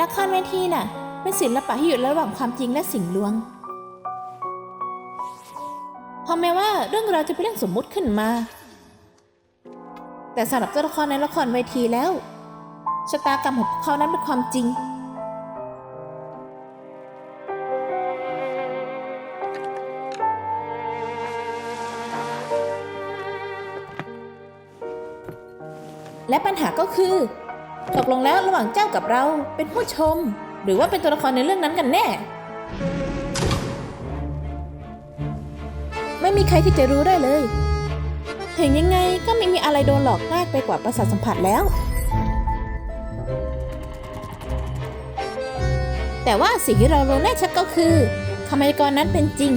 ละครเวทีน่ะ เป็นศิลปะที่อยู่ระหว่างความจริงและสิ่งลวง พอแม้ว่าเรื่องราวจะเป็นเรื่องสมมุติขึ้นมา แต่สำหรับตัวละครในละครเวทีแล้วชะตากรรมของพวกเขานั้นเป็นความจริง และปัญหาก็คือ ตกลงแล้วระหว่างเจ้ากับเราเป็นผู้ชม หรือว่าเป็นตัวละครในเรื่องนั้นกันแน่ ไม่มีใครที่จะรู้ได้เลย ถึงยังไงก็ไม่มีอะไรโดนหลอกง่ายไปกว่าประสาทสัมผัสแล้ว แต่ว่าสิ่งที่เรารู้แน่ชัดก็คือคำพยากรณ์นั้นเป็นจริง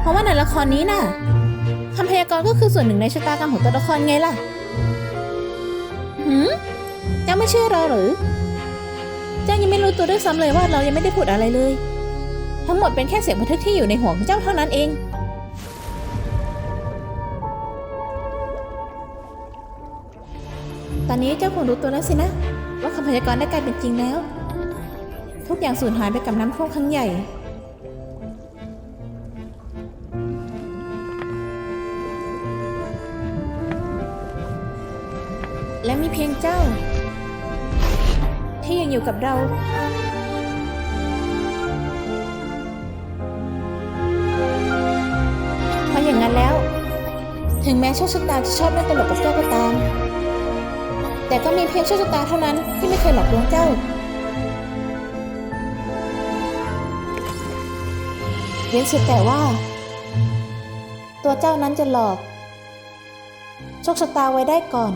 เพราะว่าในละครนี้น่ะคำพยากรณ์ก็คือส่วนหนึ่งในชะตากรรมของตัวละครไงล่ะ หืมเจ้าไม่เชื่อเราหรือ เจ้ายังไม่รู้ตัวด้วยซ้ำเลยว่าเรายังไม่ได้พูดอะไรเลย ทั้งหมดเป็นแค่เสียงบันทึกที่อยู่ในหัวของเจ้าเท่านั้นเอง ตอนนี้เจ้าคงรู้ตัวแล้วสินะ ว่าคำพยากรณ์ได้กลายเป็นจริงแล้ว ทุกอย่างสูญหายไปกับน้ำท่วมครั้งใหญ่ และมีเพียงเจ้า ที่ยังอยู่กับเรา เพราะอย่างนั้นแล้ว ถึงแม้โชคชะตาจะชอบเล่นตลกกับเจ้าก็ตาม แต่ก็มีเพียงโชคชะตาเท่านั้นที่ไม่เคยหลอกลวงเจ้า เว้นเสียแต่ว่า ตัวเจ้านั้นจะหลอกโชคชะตาไว้ได้ก่อน